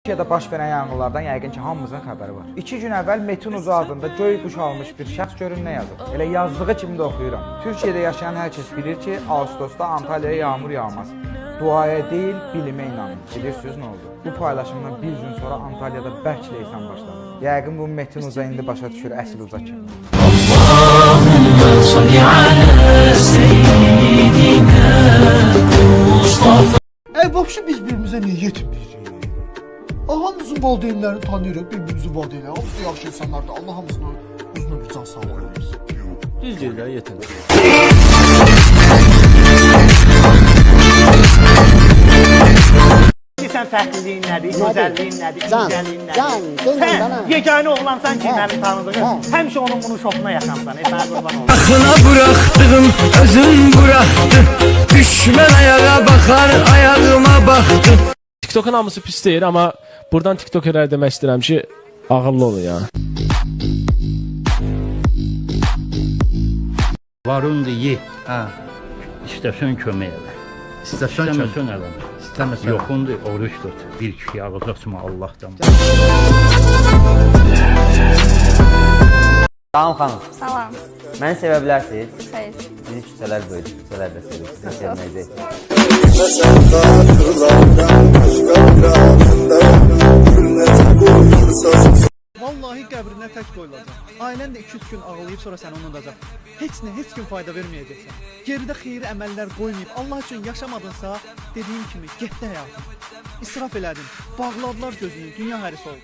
Türkiyədə baş verən yanğınlardan yəqin ki, hamımızın xəbəri var. 2 gün əvvəl Metin Uzu adında göy quş almış bir şəxs görün nə yazıb. Elə yazdığı kimi də oxuyuram. Türkiyədə yaşayan hər kəs bilir ki, avqustosda Antaliyaya yağmur yağmaz. Duaya deyil, bilimə inanın. Bilirsiniz nə oldu? Bu paylaşımdan bir gün sonra Antaliyada bərk leysan başladı. Yəqin bu Metin Uza indi başa düşür əsl Uza kim. Ey, vəbşi biz birimizə niyə yetim? Hamımızın valideynlərini tanıyırıq, bir-birimizin valideynləri. Hamısı da yaxşı insanlardır. Allah hamısına uzun ömür can sağlığı versin. Düz deyirlər, yetim. Sən fərqliliyin nədir, gözəlliyin nədir, incəliyin nədir? Sən yeganə oğlansan ki, mənim tanıdığım, Hə. həmişə onun bunun şokuna yaxamsan, e, sənə qurban olum. Aklına bıraktım özün bıraktı Düşman ayağa bakar ayağıma baktı TikTok'un hamısı pis deyir, amma buradan TikTokerlərə demək istəyirəm ki, ağıllı olun ya. Varundu ye. Ha. İstəsən kömək elə. İstəsən İstəməsən eləmə. İstəməsən. Yoxundur, oruç tut. Bir kişi açma Allahdan. Salam xanım. Salam. Məni sevə bilərsiniz. Xeyr. Bizi küçələr böyüdü, küçələr də sevir. Sizi sevməyəcək. Tək qoyulacaq. Ailən də 2-3 gün ağlayıb sonra səni unudacaq. Heç nə, heç kim fayda verməyəcəksən. Geridə xeyri əməllər qoymayıb Allah üçün yaşamadınsa, dediyim kimi getdi həyatın. İsraf elədin. Bağladılar gözünü, dünya hərisi oldu.